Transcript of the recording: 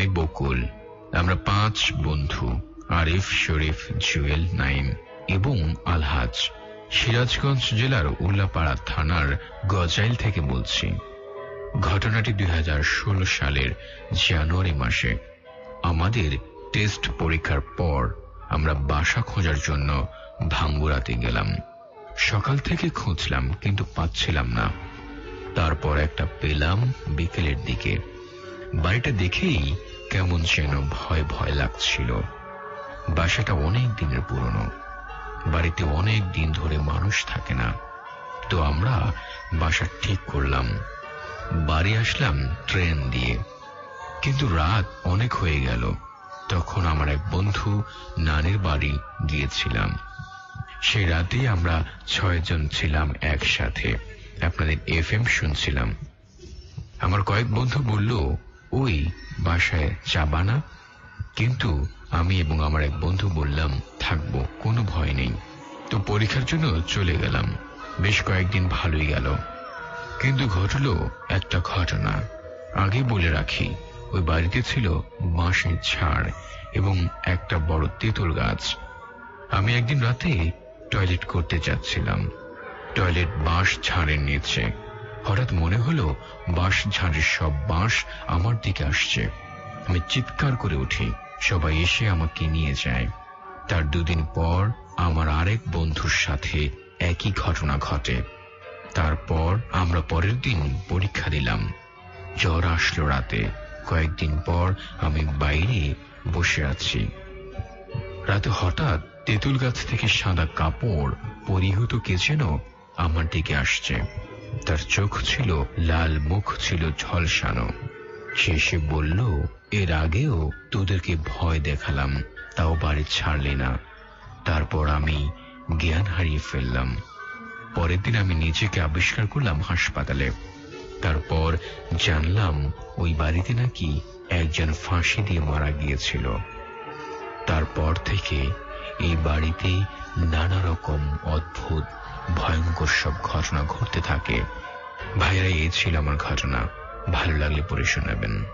আমি বকুল। আমরা পাঁচ বন্ধু, আরিফ, শরীফ, জুয়েল, নাইম এবং আলহাজ। সিরাজগঞ্জ জেলার উল্লাপাড়া থানার গজাইল থেকে বলছি। ঘটনাটি দুই সালের জানুয়ারি মাসে। আমাদের টেস্ট পরীক্ষার পর আমরা বাসা খোঁজার জন্য ভাঙ্গুরাতে গেলাম। সকাল থেকে খুঁজলাম কিন্তু পাচ্ছিলাম না। তারপর একটা পেলাম বিকেলের দিকে। বাড়িটা দেখেই কেমন যেন ভয় ভয় লাগছিল। বাসাটা অনেক দিনের পুরনো। বাড়িতে অনেক দিন ধরে মানুষ থাকে না। তো আমরা বাসা ঠিক করলাম। বাড়ি আসলাম ট্রেন দিয়ে। কিন্তু রাত অনেক হয়ে গেল। তখন আমার এক বন্ধু নানির বাড়ি গিয়েছিলাম। সেই রাতেই আমরা ছয়জন ছিলাম একসাথে। আপনাদের এফ এম শুনছিলাম। আমার কয়েক বন্ধু বলল ওই বাসায় যাবা না কিন্তু আমি এবং আমার এক বন্ধু বললাম, থাকব, কোনো ভয় নেই। তো পরীক্ষার জন্য চলে গেলাম। বেশ কয়েকদিন ভালোই গেল। কিন্তু ঘটল একটা ঘটনা। আগে বলে রাখি, ওই বাড়িতে ছিল বাঁশের ছাড় এবং একটা বড় তেঁতুল গাছ। আমি একদিন রাতে টয়লেট করতে যাচ্ছিলাম। টয়লেট বাঁশ ছাড়ের নিচে। হঠাৎ মনে হলো, বাঁশ ঝাড়ের সব বাঁশ আমার দিকে আসছে। আমি চিৎকার করে উঠি, সবাই এসে আমাকে নিয়ে যায়। তার দুদিন পর আমার আরেক বন্ধুর সাথে একই ঘটনা ঘটে। তারপর আমরা পরের দিন পরীক্ষা দিলাম। জ্বর আসলো রাতে। কয়েকদিন পর আমি বাইরে বসে আছি। রাতে হঠাৎ তেঁতুল গাছ থেকে সাদা কাপড় পরিহিত কে যেন আমার দিকে আসছে। তার চোখ ছিল লাল, মুখ ছিল ঝলসানো। সে এসে বলল, এর আগেও তোদেরকে ভয় দেখালাম, তাও বাড়ি ছাড়লি না। তারপর আমি জ্ঞান হারিয়ে ফেললাম। পরের দিন আমি নিজেকে আবিষ্কার করলাম হাসপাতালে। তারপর জানলাম ওই বাড়িতে নাকি একজন ফাঁসি দিয়ে মারা গিয়েছিল। তারপর থেকে এই বাড়িতে নানা রকম অদ্ভুত ভয়ঙ্কর সব ঘটনা ঘটতে থাকে। ভাইরা এ ছিল আমার ঘটনা। ভালো লাগলে পড়ে শোনাবেন।